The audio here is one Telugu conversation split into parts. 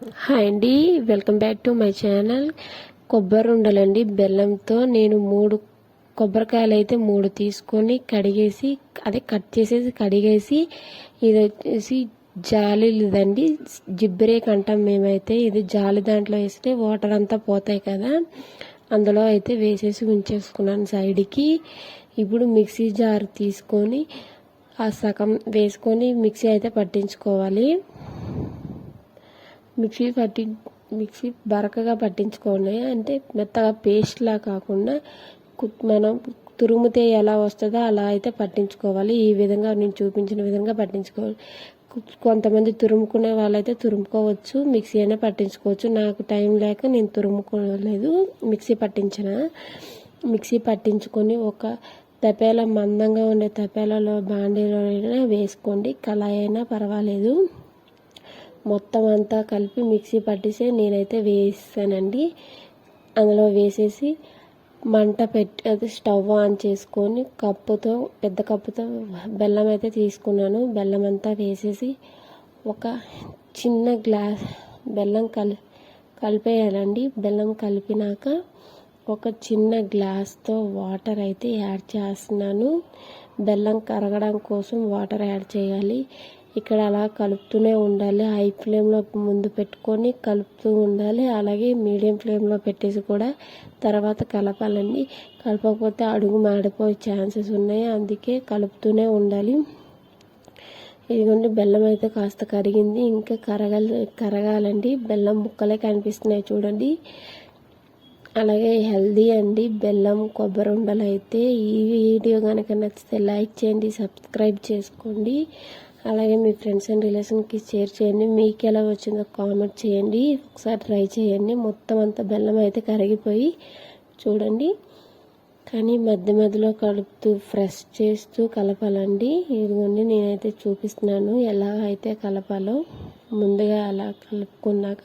హాయ్ అండి. Welcome back to my channel. కొబ్బరి ఉండలండి. బెల్లంతో నేను మూడు కొబ్బరికాయలు అయితే మూడు తీసుకొని కడిగేసి అదే కట్ చేసేసి కడిగేసి ఇది వచ్చేసి జాలిదండి జిబ్బరేక్ అంటాం మేమైతే. ఇది జాలి దాంట్లో వేస్తే వాటర్ అంతా పోతాయి కదా. అందులో అయితే వేసేసి ఉంచేసుకున్నాను సైడ్కి. ఇప్పుడు మిక్సీ జార్ తీసుకొని ఆ సగం వేసుకొని మిక్సీ అయితే పట్టించుకోవాలి. మిక్సీ పట్టి మిక్సీ బరకగా పట్టించుకోండి అంటే మెత్తగా పేస్ట్లా కాకుండా మనం తురుముతే ఎలా వస్తుందో అలా అయితే పట్టించుకోవాలి. ఈ విధంగా నేను చూపించిన విధంగా పట్టించుకోవాలి కొంతమంది తురుముకునే వాళ్ళైతే తురుముకోవచ్చు మిక్సీ అయినా పట్టించుకోవచ్చు. నాకు టైం లేక నేను తురుముకోలేదు మిక్సీ పట్టించిన. మిక్సీ పట్టించుకొని ఒక తపేలా మందంగా ఉండే తపేలలో బాండీలో అయినా వేసుకోండి. కళాయి అయినా పర్వాలేదు. మొత్తం అంతా కలిపి మిక్సీ పట్టిస్తే నేనైతే వేసానండి. అందులో వేసేసి మంట పెట్టి అది స్టవ్ ఆన్ చేసుకొని కప్పుతో పెద్ద కప్పుతో బెల్లం అయితే తీసుకున్నాను. బెల్లం అంతా వేసేసి ఒక చిన్న గ్లాస్ బెల్లం కలి కలిపేయాలండి. బెల్లం కలిపినాక ఒక చిన్న గ్లాస్తో వాటర్ అయితే యాడ్ చేస్తున్నాను. బెల్లం కరగడం కోసం వాటర్ యాడ్ చేయాలి. ఇక్కడ అలా కలుపుతూనే ఉండాలి. హై ఫ్లేమ్లో ముందు పెట్టుకొని కలుపుతూ ఉండాలి. అలాగే మీడియం ఫ్లేమ్లో పెట్టేసి కూడా తర్వాత కలపాలండి. కలపకపోతే అడుగు మాడిపోయే ఛాన్సెస్ ఉన్నాయి. అందుకే కలుపుతూనే ఉండాలి. ఇదిగోండి బెల్లం అయితే కాస్త కరిగింది. ఇంకా కరగాలి కరగాలండి. బెల్లం ముక్కలే కనిపిస్తున్నాయి చూడండి. అలాగే హెల్దీ అండి. బెల్లం కొబ్బరి ఉండలు అయితే ఈ వీడియో కనుక నచ్చితే లైక్ చేయండి సబ్స్క్రైబ్ చేసుకోండి. అలాగే మీ ఫ్రెండ్స్ అండ్ రిలేషన్కి షేర్ చేయండి. మీకు ఎలా వచ్చిందో కామెంట్ చేయండి. ఒకసారి ట్రై చేయండి. మొత్తం అంతా బెల్లం అయితే కరిగిపోయి చూడండి. కానీ మధ్య మధ్యలో కలుపుతూ ఫ్రెష్ చేస్తూ కలపాలండి. ఇదిగోండి నేనైతే చూపిస్తున్నాను ఎలా అయితే కలపాలో. ముందుగా అలా కలుపుకున్నాక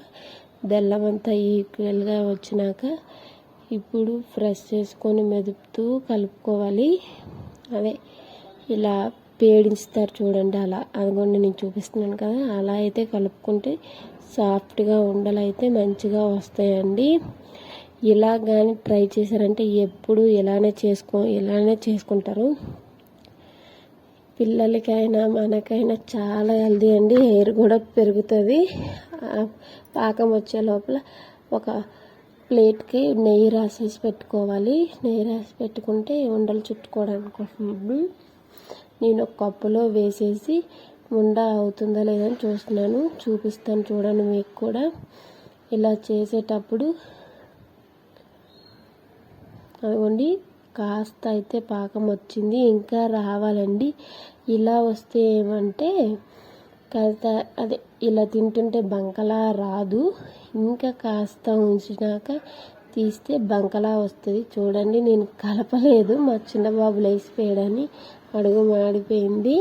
బెల్లం అంతా ఈక్వల్గా వచ్చినాక ఇప్పుడు ఫ్రెష్ చేసుకొని మెదుపుతూ కలుపుకోవాలి. అదే ఇలా పేడించుతారు చూడండి అలా. అదిగోండి నేను చూపిస్తున్నాను కదా. అలా అయితే కలుపుకుంటే సాఫ్ట్గా ఉండలు అయితే మంచిగా వస్తాయండి. ఇలా కానీ ట్రై చేశారంటే ఎప్పుడు ఇలానే చేసుకో ఇలానే చేసుకుంటారు. పిల్లలకైనా మనకైనా చాలా హెల్దీ అండి. హెయిర్ కూడా పెరుగుతుంది. పాకం వచ్చే లోపల ఒక ప్లేట్కి నెయ్యి రాసేసి పెట్టుకోవాలి. నెయ్యి రాసి పెట్టుకుంటే ఉండలు చుట్టుకోవడానికి నేను ఒక కప్పులో వేసేసి ఉండ అవుతుందా లేదని చూస్తున్నాను. చూపిస్తాను చూడండి మీకు కూడా. ఇలా చేసేటప్పుడు అదిగోండి కాస్త అయితే పాకం వచ్చింది ఇంకా రావాలండి. ఇలా వస్తే ఏమంటే కాస్త అదే ఇలా తింటుంటే బంకలా రాదు. ఇంకా కాస్త ఉంచినాక తీస్తే బంకలా వస్తుంది. చూడండి నేను కలపలేదు. మా చిన్న బాబు లేచిపోయాడని అడుగు మాడిపోయింది.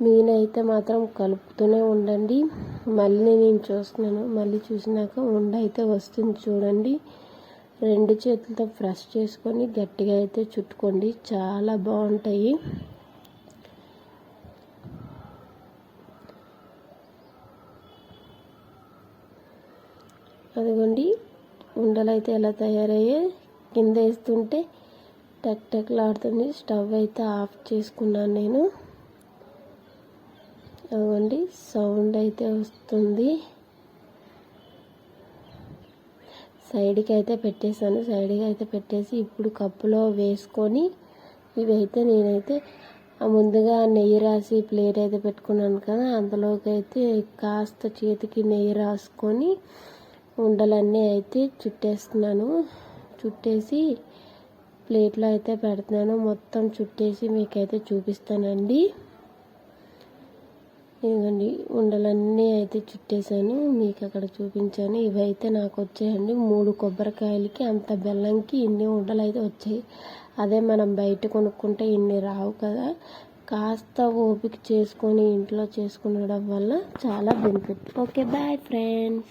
నేనైతే మాత్రం కలుపుతూనే ఉండండి. మళ్ళీ నేను చూస్తున్నాను. మళ్ళీ చూసినాక ఉండ అయితే వస్తుంది చూడండి. రెండు చేతులతో ఫ్రెష్ చేసుకొని గట్టిగా అయితే చుట్టుకోండి. చాలా బాగుంటాయి. అదిగోండి. ఉండలు అయితే ఎలా తయారయ్యాయి కింద వేస్తుంటే టక్ టక్లాడుతుంది స్టవ్ అయితే ఆఫ్ చేసుకున్నాను నేను. అవ్వండి సౌండ్ అయితే వస్తుంది. సైడ్కి అయితే పెట్టేశాను. సైడ్కి అయితే పెట్టేసి ఇప్పుడు కప్పులో వేసుకొని ఇవి అయితే నేనైతే ముందుగా నెయ్యి రాసి ప్లేట్ అయితే పెట్టుకున్నాను కదా అందులోకి అయితే కాస్త చేతికి నెయ్యి రాసుకొని ఉండలన్నీ అయితే చుట్టేస్తున్నాను. చుట్టేసి ప్లేట్లో అయితే పెడుతున్నాను. మొత్తం చుట్టేసి మీకైతే చూపిస్తానండి. ఇదిగోండి ఉండలన్నీ అయితే చుట్టేసాను మీకు అక్కడ చూపించాను. ఇవైతే నాకు వచ్చాయండి. మూడు కొబ్బరికాయలకి అంత బెల్లంకి ఇన్ని ఉండలు అయితే వచ్చాయి. అదే మనం బయట కొనుక్కుంటే ఇన్ని రావు కదా. కాస్త ఓపిక చేసుకొని ఇంట్లో చేసుకునడం వల్ల చాలా బెనిఫిట్. Okay bye friends.